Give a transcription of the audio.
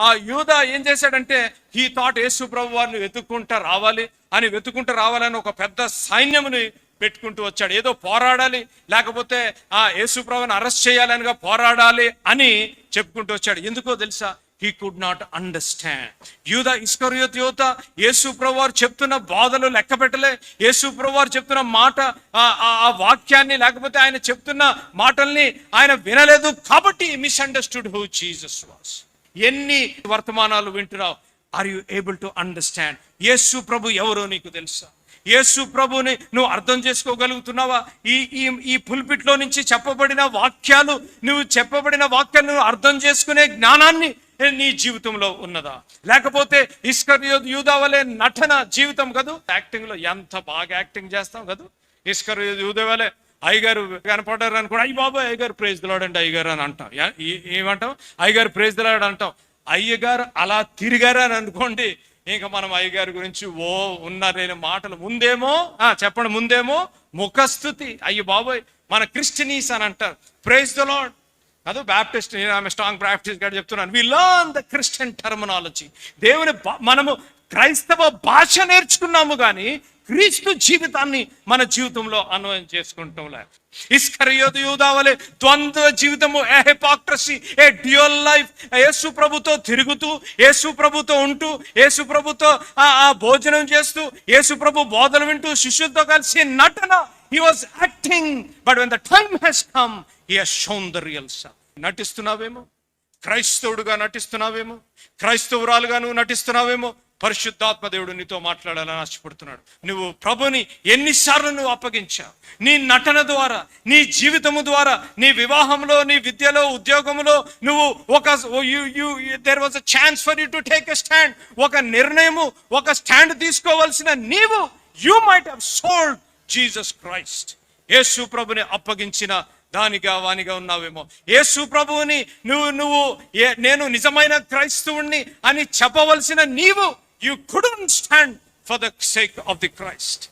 ఆ యూద ఏం చేశాడంటే ఈ థాట్ యేసు ప్రభు వారిని వెతుక్కుంటా రావాలి. అని వెతుక్కుంటూ రావాలని ఒక పెద్ద సైన్యముని పెట్టుకుంటూ వచ్చాడు. ఏదో పోరాడాలి. లేకపోతే ఆ యేసు ప్రభుని అరెస్ట్ చేయాలనిగా పోరాడాలి అని చెప్పుకుంటూ వచ్చాడు. ఎందుకో తెలుసా? హీ కుడ్ నాట్ అండర్స్టాండ్ యూద ఇస్కరియోత్ యువత యేసు ప్రభు వారు చెప్తున్న బాధలు లెక్క పెట్టలే. యేసు ప్రభు వారు చెప్తున్న మాట ఆ- ఆ ఆ వాక్యాన్ని లేకపోతే ఆయన చెప్తున్న మాటల్ని ఆయన వినలేదు. కాబట్టి మిస్అండర్స్టూడ్ హూ జీసస్ వాస్ ఎన్ని వర్తమానాలు వింటున్నావు? Are you able to understand Yesu ప్రభు ఎవరో నీకు తెలుసా? యేసు ప్రభుని నువ్వు అర్థం చేసుకోగలుగుతున్నావా? ఈ ఈ ఈ పుల్పిట్లో నుంచి చెప్పబడిన వాక్యాలు నువ్వు చెప్పబడిన వాక్యాలు నువ్వు అర్థం చేసుకునే జ్ఞానాన్ని నీ జీవితంలో ఉన్నదా? లేకపోతే ఇస్కర్ యూదా వలె నటన జీవితం కదూ? యాక్టింగ్లో ఎంత బాగా యాక్టింగ్ చేస్తాం కదూ? ఇస్కర్ యూదా వలె అయ్యగారు కనపడారు అనుకోండి అయ్యి బాబాయ్ అయ్యగారు ప్రేజ్ దిలాడండి అయ్యగారు అని అంటాం. ఏమంటాం అయ్యగారు ప్రైజ్ దిలాడు అంటాం. అయ్యగారు అలా తిరిగారు అని అనుకోండి ఇంకా మనం అయ్యగారి గురించి ఓ ఉన్నారేని మాటలు ముందేమో ఆ చెప్పండి ముందేమో ముఖస్థుతి అయ్యి బాబోయ్ మన క్రిస్టియనీస్ అని అంటారు. ప్రైజ్ ద లాడ్ అదో బ్యాప్టిస్ట్ ఆమె స్ట్రాంగ్ బ్యాప్టిస్ట్ గారు చెప్తున్నాను. We learn the Christian terminology దేవుని మనము క్రైస్తవ భాష నేర్చుకున్నాము కానీ క్రీస్తు జీవితాన్ని మన జీవితంలో అన్వయం చేసుకుంటాం లే ఇస్కరియోదు యూదావలే ద్వంద్వ జీవితము a hypocrisy a dual life యేసు ప్రభుతో తిరుగుతూ యేసు ప్రభుతో ఉంటూ యేసు ప్రభుతో ఆ ఆ భోజనం చేస్తూ యేసు ప్రభు బోధన వింటూ శిష్యులతో కలిసి నటన. He was acting but when the time he's come he he's shown the real self నటిస్తున్నావేమో? క్రైస్తవుడుగా నటిస్తున్నావేమో? క్రైస్తవురాలుగా నువ్వు నటిస్తున్నావేమో? పరిశుద్ధాత్మ దేవుడు నీతో మాట్లాడాలని ఆశపడుతున్నాడు. నువ్వు ప్రభుని ఎన్నిసార్లు నువ్వు అప్పగించావు. నీ నటన ద్వారా నీ జీవితము ద్వారా నీ వివాహంలో నీ విద్యలో ఉద్యోగంలో నువ్వు ఒక there was a chance for you to take a stand ఒక నిర్ణయము ఒక స్టాండ్ తీసుకోవాల్సిన నీవు you might have sold Jesus Christ Yesu ప్రభుని అప్పగించిన దానిగా వానిగా ఉన్నావేమో. యేసు ప్రభువుని నువ్వు నువ్వు ఏ- నేను నిజమైన క్రైస్తవుణ్ణి అని చెప్పవలసిన నీవు You couldn't stand for the sake of the Christ.